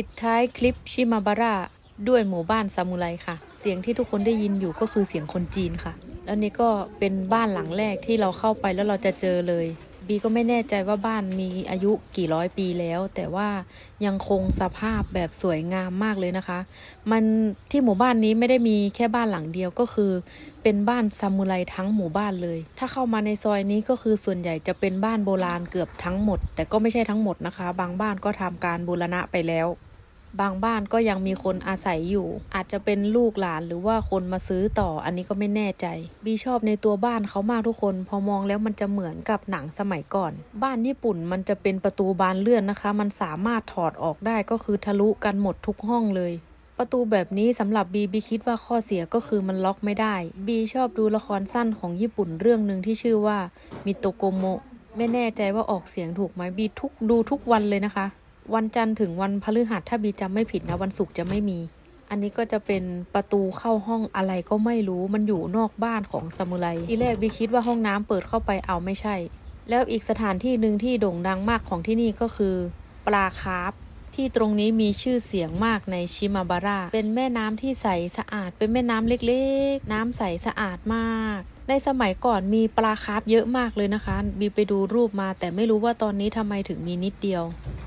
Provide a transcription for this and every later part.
ปิดท้ายคลิปชิมาบาระด้วยหมู่บ้านซามูไรค่ะ เสียงที่ทุกคนได้ยินอยู่ก็คือเสียงคนจีนค่ะ แล้วนี่ก็เป็นบ้านหลังแรกที่เราเข้าไปแล้วเราจะเจอเลย บีก็ไม่แน่ใจว่าบ้านมีอายุกี่ร้อยปีแล้ว แต่ว่ายังคงสภาพแบบสวยงามมากเลยนะคะ มันที่หมู่บ้านนี้ไม่ได้มีแค่บ้านหลังเดียวก็คือ เป็นบ้านซามูไรทั้งหมู่บ้านเลย ถ้าเข้ามาในซอยนี้ก็คือส่วนใหญ่จะเป็นบ้านโบราณเกือบทั้งหมด แต่ก็ไม่ใช่ทั้งหมดนะคะ บางบ้านก็ทำการบูรณะไปแล้ว บางบ้านก็ยังมีคนอาศัยอยู่ อาจจะเป็นลูกหลานหรือว่าคนมาซื้อต่ออันนี้ก็ไม่แน่ใจ บีชอบในตัวบ้านเขามากทุกคน พอมองแล้วมันจะเหมือนกับหนังสมัยก่อน บ้านญี่ปุ่นมันจะเป็นประตูบานเลื่อนนะคะ มันสามารถถอดออกได้ก็คือทะลุกันหมดทุกห้องเลยประตูแบบนี้สำหรับบีบีคิดว่าข้อเสียก็คือมันล็อกไม่ได้บีชอบดูละครสั้นของญี่ปุ่นเรื่องหนึ่งที่ชื่อว่ามิโตโกโมะไม่แน่ใจว่าออกเสียงถูกไหมบีทุกดูทุกวันเลยนะคะ วันจันทร์ถึงวันพฤหัสถ้าบีจำไม่ผิดนะวันศุกร์จะไม่มี อันนี้ก็จะเป็นประตูเข้าห้องอะไรก็ไม่รู้มันอยู่นอกบ้านของซามูไรทีแรกบีคิดว่าห้องน้ำเปิดเข้าไปเอาไม่ใช่ แล้วอีกสถานที่หนึ่งที่โด่งดังมากของที่นี่ก็คือ ปลาคาร์ฟที่ตรงนี้มีชื่อเสียงมากในชิมาบาระเป็นแม่น้ำที่ใสสะอาด เป็นแม่น้ำเล็กๆ น้ำใสสะอาดมาก ในสมัยก่อนมีปลาคาร์ฟเยอะมากเลยนะคะ บีไปดูรูปมาแต่ไม่รู้ว่าตอนนี้ทำไมถึงมีนิดเดียว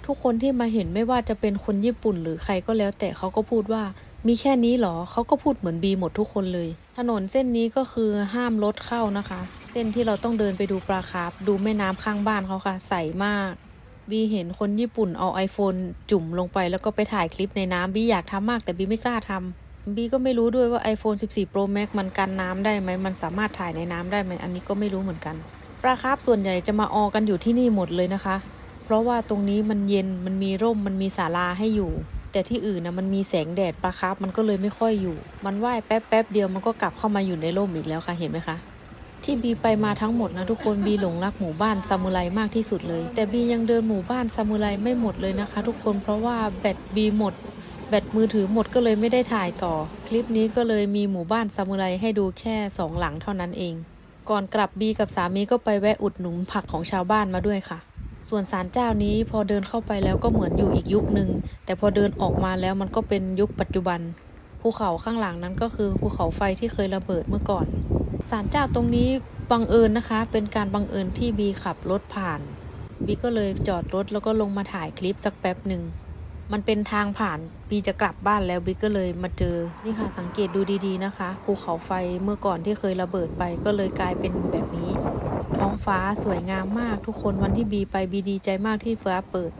ทุกคนที่มาเห็นไม่ว่าจะเป็นคนญี่ปุ่นหรือใครก็แล้ว แต่เขาก็พูดว่ามีแค่นี้เหรอเขาก็พูดเหมือนบีหมดทุกคนเลย ถนนเส้นนี้ก็คือห้ามรถเข้านะคะ เส้นที่เราต้องเดินไปดูปลาคาร์ฟดูแม่น้ำข้างบ้านเขาค่ะ ใสมากบีเห็นคนญี่ปุ่นเอา iPhone จุ่มลงไปแล้วก็ไปถ่ายคลิปในน้ำบีอยากทำมากแต่บีไม่กล้าทำบีก็ไม่รู้ด้วยว่า iPhone 14 Pro Max มันกันน้ำได้ไหมมันสามารถถ่ายในน้ำได้ไหมอันนี้ก็ไม่รู้เหมือนกันปลาคาร์ฟส่วนใหญ่จะมาออกันอยู่ที่นี่หมดเลยนะคะ เพราะว่าตรงนี้มันเย็นมันมีร่มมันมีศาลาให้อยู่ แต่ที่อื่นนะมันมีแสงแดดปลาคร์ฟมันก็เลยไม่ค่อยอยู่ มันว่ายแป๊บแป๊บๆเดียวมันก็กลับเข้ามาอยู่ในร่มอีกแล้วค่ะเห็นไหมคะที่บีไปมาทั้งหมดนะทุกคนบีหลงรักหมู่บ้านซามูไรมากที่สุดเลย แต่บียังเดินหมู่บ้านซามูไรไม่หมดเลยนะคะ ทุกคนเพราะว่าแบตบีหมด แบตมือถือหมดก็เลยไม่ได้ถ่ายต่อ คลิปนี้ก็เลยมีหมู่บ้านซามูไรให้ดูแค่สองหลังเท่านั้นเอง ก่อนกลับบีกับสามีก็ไปแวะอุดหนุนผักของชาวบ้านมาด้วยค่ะ ส่วนศาลเจ้านี้พอเดินเข้าไปแล้วก็เหมือนอยู่อีกยุคหนึ่งแต่พอเดินออกมาแล้วมันก็เป็นยุคปัจจุบัน ภูเขาข้างหลังนั้นก็คือภูเขาไฟที่เคยระเบิดเมื่อก่อนศาลเจ้าตรงนี้บังเอิญนะคะ เป็นการบังเอิญที่บีขับรถผ่านบีก็เลยจอดรถแล้วก็ลงมาถ่ายคลิปสักแป๊บหนึ่งมันเป็นทางผ่านบีจะกลับบ้านแล้วบีก็เลยมาเจอนี่ค่ะสังเกตดูดีๆนะคะภูเขาไฟเมื่อก่อนที่เคยระเบิดไปก็เลยกลายเป็นแบบนี้ ท้องฟ้าสวยงามมากทุกคนวันที่บีไปบีดีใจมากที่ฟ้าเปิด